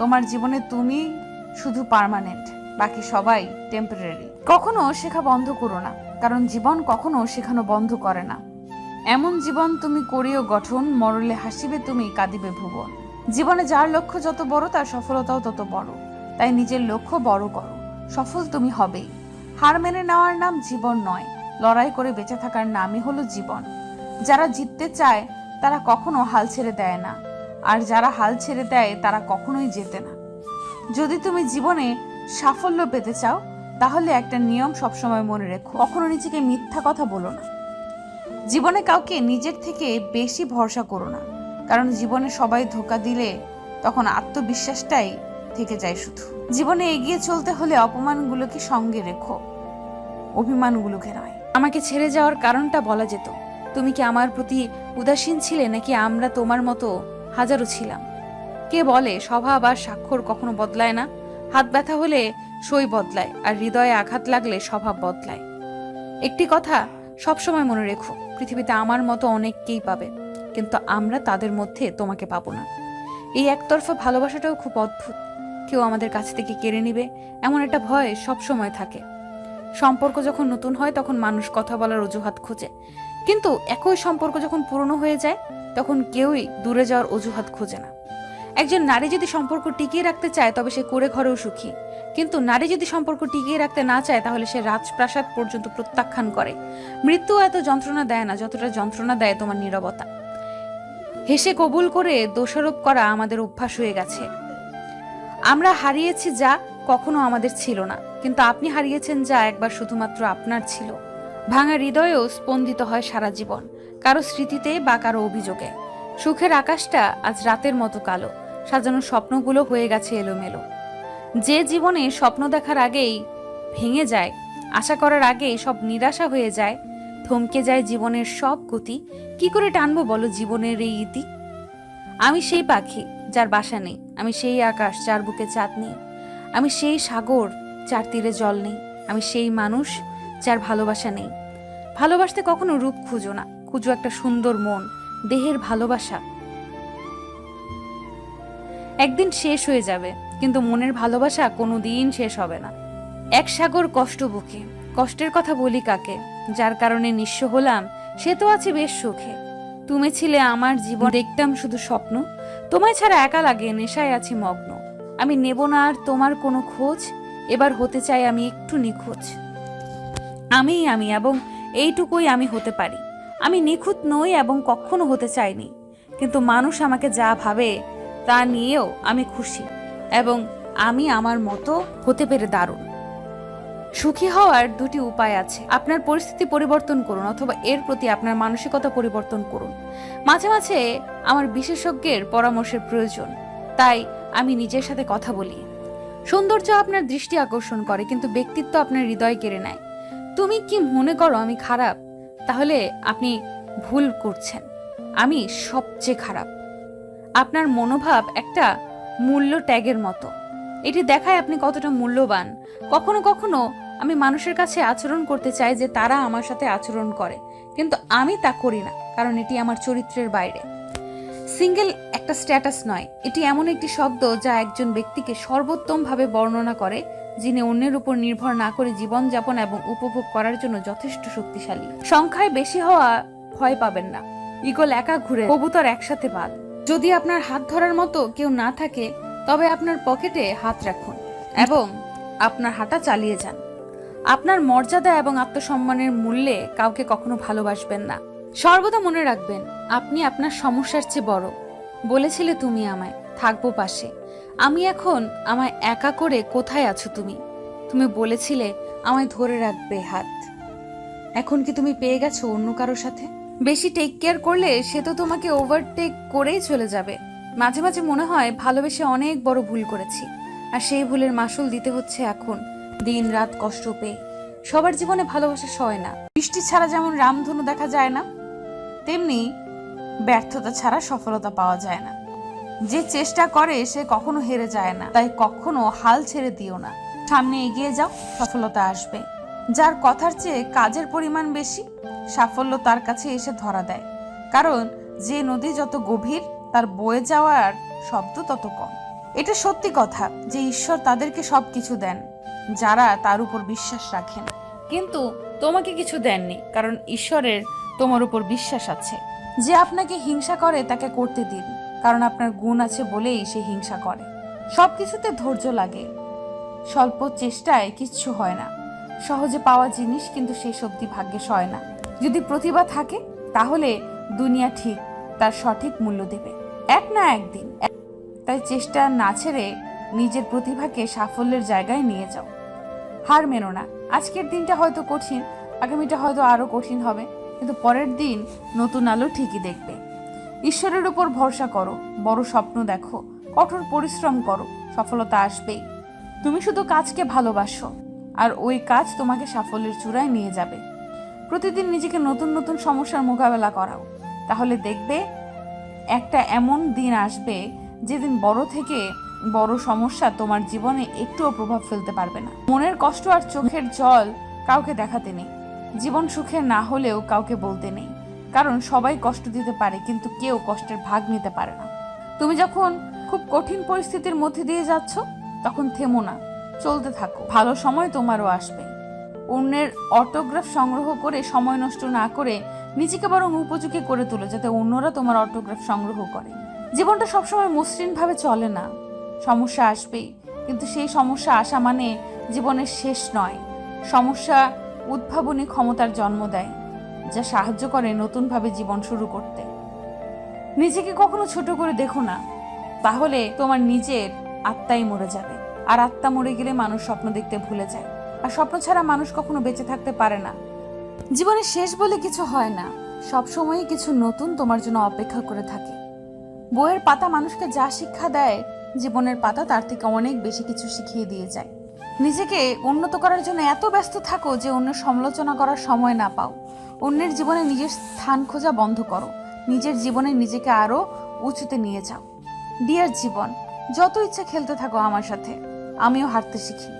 তোমার জীবনে তুমি শুধু পার্মানেন্ট বাকি সবাই টেম্পোরারি কখনো শেখা বন্ধ করো না, কারণ জীবন কখনো শেখানো বন্ধ করে না। এমন জীবন তুমি করিও গঠন, মরলে হাসিবে তুমি, কাঁদিবে ভুবন। জীবনে যার লক্ষ্য যত বড়, তার সফলতাও তত বড়। তাই নিজের লক্ষ্য বড় করো, সফল তুমি হবেই। হার মেনে নেওয়ার নাম জীবন নয়, লড়াই করে বেঁচে থাকার নামই হলো জীবন। যারা জিততে চায়, তারা কখনো হাল ছেড়ে দেয় না। আর যারা হাল ছেড়ে দেয়, তারা কখনোই যেতে না। যদি তুমি জীবনে সাফল্য পেতে চাও, তাহলে একটা নিয়ম সবসময় মনে রেখো। কখনো নিজেকে মিথ্যা কথা বলো না। জীবনে কাউকে নিজের থেকে বেশি ভরসা করো না। কারণ জীবনে সবাই ধোকা দিলে তখন আত্মবিশ্বাসটাই থেকে যায় শুধু। জীবনে এগিয়ে চলতে হলে অপমানগুলোকে সঙ্গে রেখো। অভিমানগুলোকে নয়। আমাকে ছেড়ে যাওয়ার কারণটা বলা যেত। তুমি কি আমার প্রতি উদাসীন ছিলে, নাকি আমরা তোমার মতো হাজারো ছিলাম। কে বলে স্বভাব আর স্বাক্ষর কখনো বদলায় না। হাত ব্যথা হলে সই বদলায় আর হৃদয়ে আঘাত লাগলে স্বভাব বদলায়। একটি কথা সবসময় মনে রেখো, পৃথিবীতে আমার মতো অনেককেই পাবে, কিন্তু আমরা তাদের মধ্যে তোমাকে পাবো না। এই একতরফা ভালোবাসাটাও খুব অদ্ভুত। কেউ আমাদের কাছ থেকে কেড়ে নিবে, এমন একটা ভয় সবসময় থাকে। সম্পর্ক যখন নতুন হয়, তখন মানুষ কথা বলার অজুহাত খোঁজে। কিন্তু একই সম্পর্ক যখন পুরনো হয়ে যায় তখন কেউই দূরে যাওয়ার অজুহাত খোঁজে না। একজন নারী যদি সম্পর্ক টিকিয়ে রাখতে চায়, তবে সে করে ঘরেও সুখী। কিন্তু নারী যদি সম্পর্ক টিকিয়ে রাখতে না চায়, তাহলে সে রাজপ্রাসাদ পর্যন্ত প্রত্যাখ্যান করে। মৃত্যু এত যন্ত্রণা দেয় না, যতটা যন্ত্রণা দেয় তোমার নীরবতা। হেসে কবুল করে দোষারোপ করা আমাদের অভ্যাস হয়ে গেছে। আমরা হারিয়েছি যা কখনো আমাদের ছিল না, কিন্তু আপনি হারিয়েছেন যা একবার শুধুমাত্র আপনার ছিল। ভাঙা হৃদয়েও স্পন্দিত হয় সারা জীবন। কারও স্মৃতিতে বা কারও অভিযোগে। সুখের আকাশটা আজ রাতের মতো কালো, সাজানো স্বপ্নগুলো হয়ে গেছে এলোমেলো। যে জীবনে স্বপ্ন দেখার আগেই ভেঙে যায়, আশা করার আগেই সব নিরাশা হয়ে যায়, থমকে যায় জীবনের সব গতি, কি করে টানবো বলো জীবনের এই ইতি? আমি সেই পাখি যার বাসা নেই, আমি সেই আকাশ যার বুকে চাঁদ নেই, আমি সেই সাগর যার তীরে জল নেই, আমি সেই মানুষ যার ভালোবাসা নেই। ভালোবাসতে কখনো রূপ খুঁজো না খুঁজো একটা সুন্দর মন, দেহের ভালোবাসা। একদিন শেষ হয়ে যাবে, কিন্তু মনের ভালোবাসা কোনো দিন শেষ হবে না। এক সাগর কষ্ট বুকে, কষ্টের কথা বলি কাকে, যার কারণে নিঃস্ব হলাম, সে তো আছে বেশ সুখে। তুমি ছিলে আমার জীবন, দেখতাম শুধু স্বপ্ন, তোমায় ছাড়া একা লাগে, নেশায় আছি মগ্ন। আমি নেব না আর তোমার কোনো খোঁজ, এবার হতে চাই আমি একটু নিখোঁজ। আমি আমি এবং এইটুকুই আমি হতে পারি। আমি নিখুঁত নই এবং কখনো হতে চাইনি। কিন্তু মানুষ আমাকে যা ভাবে, তা নিয়েও আমি খুশি এবং আমি আমার মতো হতে পেরে দারুণ। সুখী হওয়ার দুটি উপায় আছে। আপনার পরিস্থিতি পরিবর্তন করুন অথবা এর প্রতি আপনার মানসিকতা পরিবর্তন করুন। মাঝে মাঝে আমার বিশেষজ্ঞের পরামর্শের প্রয়োজন, তাই আমি নিজের সাথে কথা বলি। সৌন্দর্য আপনার দৃষ্টি আকর্ষণ করে, কিন্তু ব্যক্তিত্ব আপনার হৃদয় কেড়ে নেয়। তুমি কি মনে করো আমি খারাপ? তাহলে আপনি ভুল করছেন। আমি সবচেয়ে খারাপ। আপনার মনোভাব একটা মূল্য ট্যাগের মতো। এটি দেখায় আপনি কতটা মূল্যবান। কখনো কখনো আমি মানুষের কাছে আচরণ করতে চাই যে তারা আমার সাথে আচরণ করে। কিন্তু আমি তা করি না, কারণ এটি আমার চরিত্রের বাইরে। সিঙ্গেল একটা স্ট্যাটাস নয়। এটি এমন একটি শব্দ যা একজন ব্যক্তিকে সর্বোত্তমভাবে বর্ণনা করে, যিনি অন্যের উপর নির্ভর না করে জীবনযাপন এবং উপভোগ করার জন্য যথেষ্ট শক্তিশালী। সংখ্যায় বেশি হওয়া ভয় পাবেন না। ইগল একা ঘুরে কবুতর একসাথে বাদ। যদি আপনার হাত ধরার মতো কেউ না থাকে, তবে আপনার পকেটে হাত রাখুন এবং আপনার হাঁটা চালিয়ে যান। আপনার মর্যাদা এবং আত্মসম্মানের মূল্যে কাউকে কখনো ভালোবাসবেন না। সর্বদা মনে রাখবেন, আপনি আপনার সমস্যার চেয়ে বড়। বলেছিলে তুমি আমায়, থাকব পাশে। আমি এখন আমায় একা করে কোথায় আছো তুমি? তুমি বলেছিলে আমায় ধরে রাখবে হাত। এখন কি তুমি পেয়ে গেছো অন্য কারোর সাথে? বেশি টেক কেয়ার করলে সে তো তোমাকে ওভারটেক করেই চলে যাবে। মাঝে মাঝে মনে হয় ভালোবেসে অনেক বড় ভুল করেছি। আর সেই ভুলের মাসুল দিতে হচ্ছে এখন, দিন রাত কষ্ট পেয়ে। সবার জীবনে ভালোবাসা সয় না। বৃষ্টি ছাড়া যেমন রামধনু দেখা যায় না তেমনি ব্যর্থতা ছাড়া সফলতা পাওয়া যায় না। যে চেষ্টা করে, সে কখনো হেরে যায় না। তাই কখনো হাল ছেড়ে দিও না। সামনে এগিয়ে যাও, সফলতা আসবে। যার কথার চেয়ে কাজের পরিমাণ বেশি, সাফল্য তার কাছে এসে ধরা দেয়। কারণ যে নদী যত গভীর, তার বয়ে যাওয়ার শব্দ তত কম। এটা সত্যি কথা যে ঈশ্বর তাদেরকে সব কিছু দেন, যারা তার উপর বিশ্বাস রাখেন। কিন্তু তোমাকে কিছু দেননি, কারণ ঈশ্বরের তোমার উপর বিশ্বাস আছে। যে আপনাকে হিংসা করে তাকে করতে দিন, কারণ আপনার গুণ আছে বলেই সে হিংসা করে। সব কিছুতে ধৈর্য লাগে। স্বল্প চেষ্টায় কিচ্ছু হয় না। সহজে পাওয়া জিনিস কিন্তু সেই সত্যি ভাগ্যে সয় না। যদি প্রতিভা থাকে, তাহলে দুনিয়া ঠিক, তার সঠিক মূল্য দেবে। এক না একদিন। তাই চেষ্টা না ছেড়ে নিজের প্রতিভাকে সাফল্যের জায়গায় নিয়ে যাও। হার মেনো না। আজকের দিনটা হয়তো কঠিন, আগামীটা হয়তো আরও কঠিন হবে। কিন্তু পরের দিন নতুন আলো ঠিকই দেখবে। ঈশ্বরের উপর ভরসা করো, বড় স্বপ্ন দেখো, কঠোর পরিশ্রম করো, সফলতা আসবেই তুমি শুধু কাজকে ভালোবাসো, আর ওই কাজ তোমাকে সাফল্যের চূড়ায় নিয়ে যাবে। প্রতিদিন নিজেকে নতুন নতুন সমস্যার মোকাবেলা করাও। তাহলে দেখবে একটা এমন দিন আসবে যেদিন বড় থেকে বড় সমস্যা তোমার জীবনে একটুও প্রভাব ফেলতে পারবে না। মনের কষ্ট আর চোখের জল কাউকে দেখাতে নেই। জীবন সুখে না হলেও কাউকে বলতে নেই। কারণ সবাই কষ্ট দিতে পারে, কিন্তু কেউ কষ্টের ভাগ নিতে পারে না। তুমি যখন খুব কঠিন পরিস্থিতির মধ্যে দিয়ে যাচ্ছ, তখন থেমো না, চলতে থাকো। ভালো সময় তোমারও আসবে। অন্যের অটোগ্রাফ সংগ্রহ করে সময় নষ্ট না করে নিজেকে বরং উপযোগী করে তোলো, যাতে অন্যরা তোমার অটোগ্রাফ সংগ্রহ করে। জীবনটা সবসময় মসৃণভাবে চলে না। সমস্যা আসবেই, কিন্তু সেই সমস্যা আসা মানে জীবনের শেষ নয়। সমস্যা উদ্ভাবনী ক্ষমতার জন্ম দেয়, যা সাহায্য করে নতুনভাবে জীবন শুরু করতে। নিজেকে কখনো ছোট করে দেখো না, তাহলে তোমার নিজের আত্মাই মরে যাবে। আর আত্মা মরে গেলে মানুষ স্বপ্ন দেখতে ভুলে যায়, আর স্বপ্ন ছাড়া মানুষ কখনো বেঁচে থাকতে পারে না। জীবনে শেষ বলে কিছু হয় না, সব সময়ই কিছু নতুন তোমার জন্য অপেক্ষা করে থাকে। বইয়ের পাতা মানুষকে যা শিক্ষা দেয়, জীবনের পাতা তার থেকে অনেক বেশি কিছু শিখিয়ে দিয়ে যায়। নিজেকে উন্নত করার জন্য এত ব্যস্ত থাকো যে অন্য সমালোচনা করার সময় না পাও। অন্যের জীবনে নিজের স্থান খোঁজা বন্ধ করো। নিজের জীবনে নিজেকে আরও উঁচুতে নিয়ে যাও। ডিয়ার জীবন, যত ইচ্ছা খেলতে থাকো আমার সাথে। আমিও হারতে শিখি।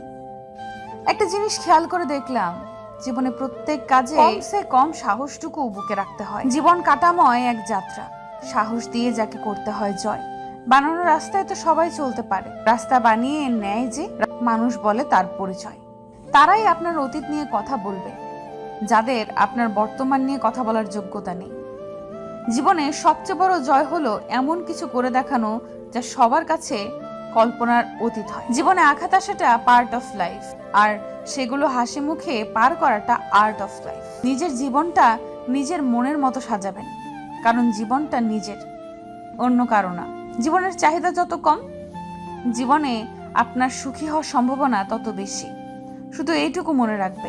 একটা জিনিস খেয়াল করে দেখলাম, জীবনে প্রত্যেক কাজে কমসে কম সাহসটুকু বুকে রাখতে হয়। জীবন কাটাময় এক যাত্রা। সাহস দিয়ে যাকে করতে হয় জয়। বানানো রাস্তায় তো সবাই চলতে পারে। রাস্তা বানিয়ে নেয় যে মানুষ বলে তার পরিচয়। তারাই আপনার অতীত নিয়ে কথা বলবে, যাদের আপনার বর্তমান নিয়ে কথা বলার যোগ্যতা নেই। জীবনে সবচেয়ে বড় জয় হলো এমন কিছু করে দেখানো যা সবার কাছে কল্পনার অতীত হয়। জীবনে আঘাত আসাটা পার্ট অফ লাইফ আর সেগুলো হাসি মুখে পার করাটা আর্ট অফ লাইফ নিজের জীবনটা নিজের মনের মতো সাজাবেন, কারণ জীবনটা নিজের, অন্য কারও না। জীবনের চাহিদা যত কম, জীবনে আপনার সুখী হওয়ার সম্ভাবনা তত বেশি। শুধু এইটুকু মনে রাখবে।